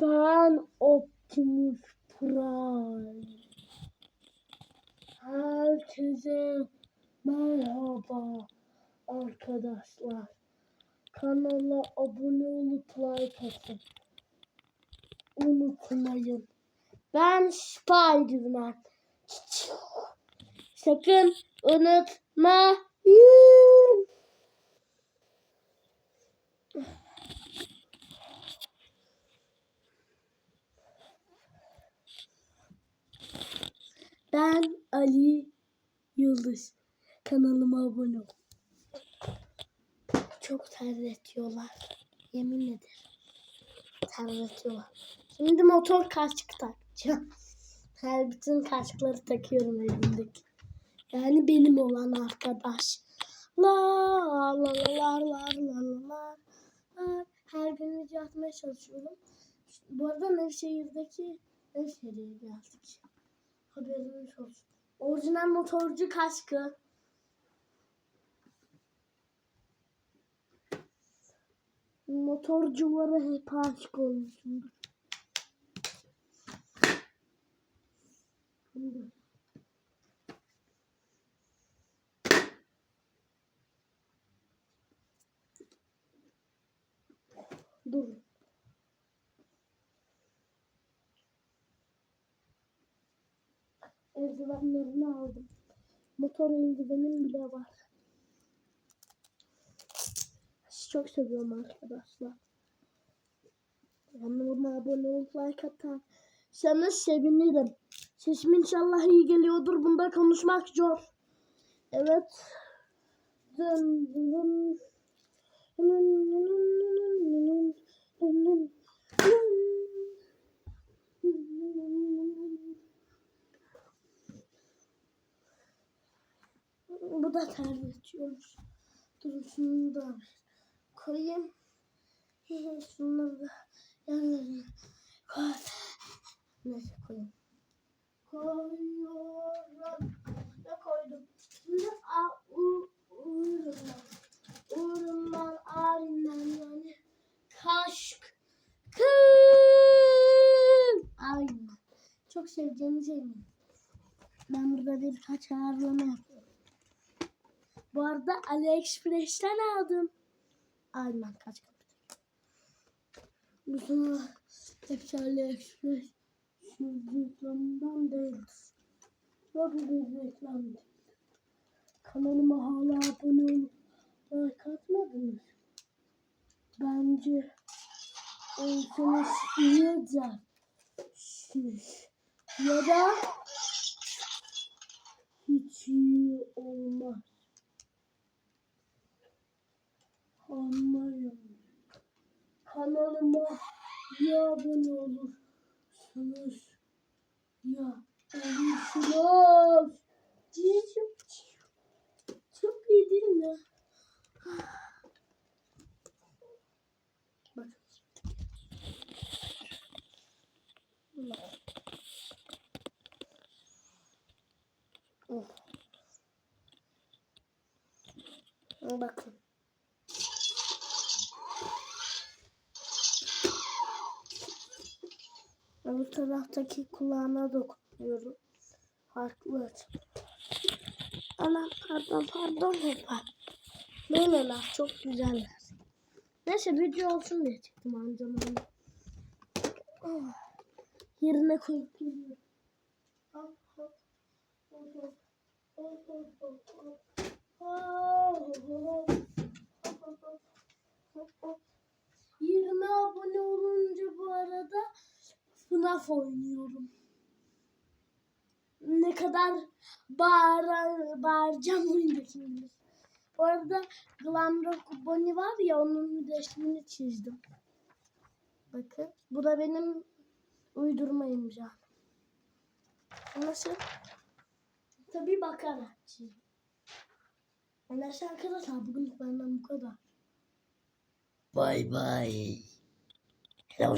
Ben Optimus Prime. Herkese merhaba arkadaşlar. Kanala abone olup like atın. Unutmayın. Ben Spiderman. Sakın unutmayın. Ben Ali Yıldız. Kanalıma abone ol. Çok terletiyorlar. Yemin ederim. Terletiyorlar. Şimdi motor kask takacağım. Her bütün kaskları takıyorum elimdeki. Yani benim olan arkadaş. La la la la la la la. Her gün video atmaya çalışıyorum. Bu arada Nevşehir'deki Nevşehir'e geldik. Haberiniz olsun. Orijinal motorcu kaskı. Motorculara hep aşık. Şimdi. Dur. Eldivenlerini aldım. Motor eldivenim bile var. Sizi çok seviyorum arkadaşlar. Kanalıma abone olup like atarsanız sevinirim. Sesim inşallah iyi geliyordur. Bunda konuşmak zor. Evet. Dın dın. Bu da terletiyormuş. Dur şunu da koyayım. Şunları da yerlerine koy. Neyse koyayım. Koyuyorum. Ne koydum? Şimdi a, u. Uyurum ben ağrımdan yani. Kaşk. Kıl. Aynen. Çok seveceğinize eminim. Ben burada birkaç ağırlama yapıyorum. Bu arada AliExpress'ten aldım. Aynen kaç kapı. Bu hepsi AliExpress şu reklamından değildir. Çok bir reklamdır. Kanalıma hala abone olup like atmadınız. Bence olsanız iyi eder. Siz ya da hiç iyi ya abone olursunuz ya olursunuz. Cicim. Çok iyi değil mi? Bakın. Oh. Bakın. Öbür taraftaki kulağına dokunuyorum. Farklı açı. Ana pardon pardon hoppa. Böyleler çok güzeller. Neyse video olsun diye çıktım amcam onu. Oh. Yerine koyup hop. Hop hop. Hop hop hop hop. Hop hop. Hop hop hop. Hop hop. 20 abone olunca bu arada FNAF oynuyorum. Ne kadar bağır, bağıracağım oyunda kim bilir. Bu arada Glamrock Bonnie var ya onun resmini çizdim. Bakın. Bu da benim uydurma imzam. Nasıl? Tabii bakarak çizdim. Neyse arkadaşlar bugün benden bu kadar. Bye bye. Hello.